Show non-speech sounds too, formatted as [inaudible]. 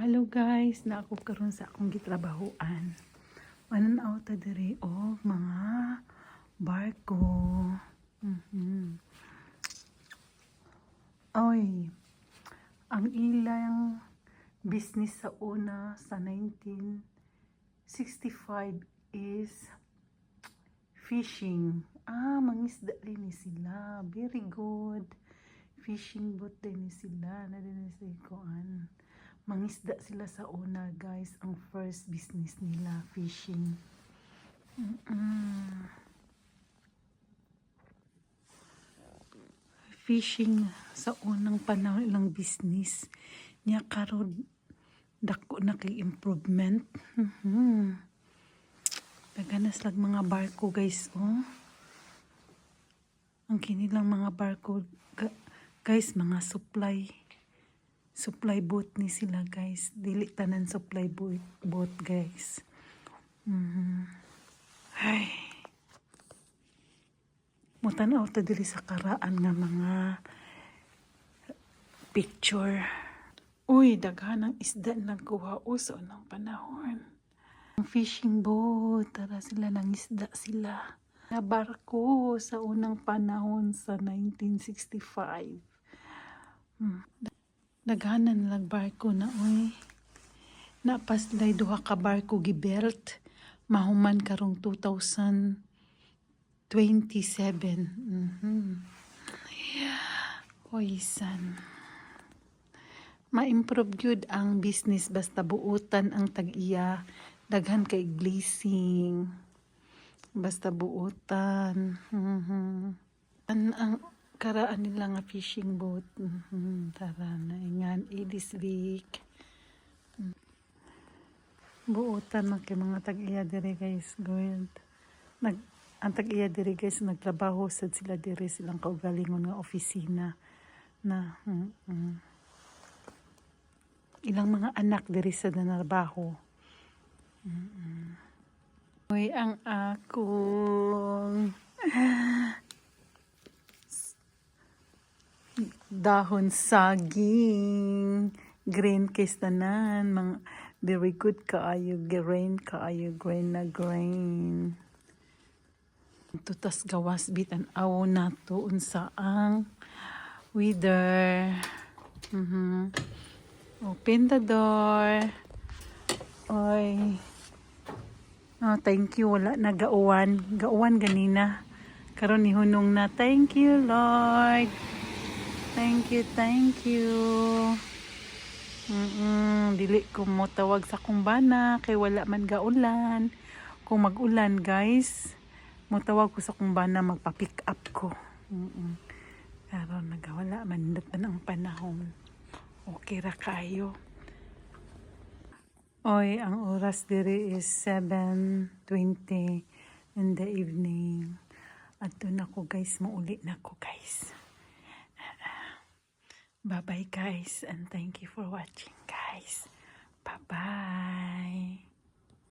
Hello guys, na ako karon sa akong gitrabahoan. Mananaw ta diri og mga barko. Mhm. Oy, ang ilang business sa una sa 1965 is fishing. Ah, mangisda ni sila. Very good. Fishing boat din sila. Na din sa ikuan. Mangisda sila sa una, guys. Ang first business nila, fishing. Fishing sa unang panahon ilang business niya karon dako na kay improvement. Mhm. Naganas lang mga barko guys, oh. Ang kinilang mga barko, guys, mga supply. Supply boat ni sila, guys. Dili tanan supply boat, boat guys. Mhm. Ay. Mutanaw ta diri sa karaan nga mga picture. Uy, daghan ang isda nagkuha uso ng panahon. Ang fishing boat, tara sila ng isda sila. Na barko sa unang panahon sa 1965. Hmm. Daghanan lang barko na uy. Napaslay duha ka barko gibelt. Mahuman karong 2027. Mhm. Hoysan. Ma-improve gyud ang business basta buutan ang tag-iya. Daghan kay glazing. Basta buutan. Mhm. An ang karaan nila nga fishing boat. Mhm. Tara na ingan Edis Week. Buutan man kay mga tag-iya dire guys. Good. Nag ang tag-iya dire guys nagtrabaho sad sila dire silang kaugalingon nga opisina na mm, mm. ilang mga anak diri sa nanarbaho. Mm-mm. Uy, ang akong [laughs] dahon saging green case tanan mga very good kaayo grain kaayo grain na grain tutas gawas bitan aw nato unsa ang weather mhm Open the door. Oy. Oh, thank you. Wala na gauwan. Gauwan ganina. Karon ni hunong na. Thank you, Lord. Thank you, thank you. Mm dili ko mo tawag sa kumbana kay wala man gaulan. Kung mag-ulan, guys, mo tawag ko sa kumbana magpa-pick up ko. Mm Karon nagawala man datan ang panahon. Okay ra kayo. Oy, ang oras diri is 7.20 in the evening. At doon ako guys, mauli na ako guys. Bye-bye guys and thank you for watching guys. Bye-bye.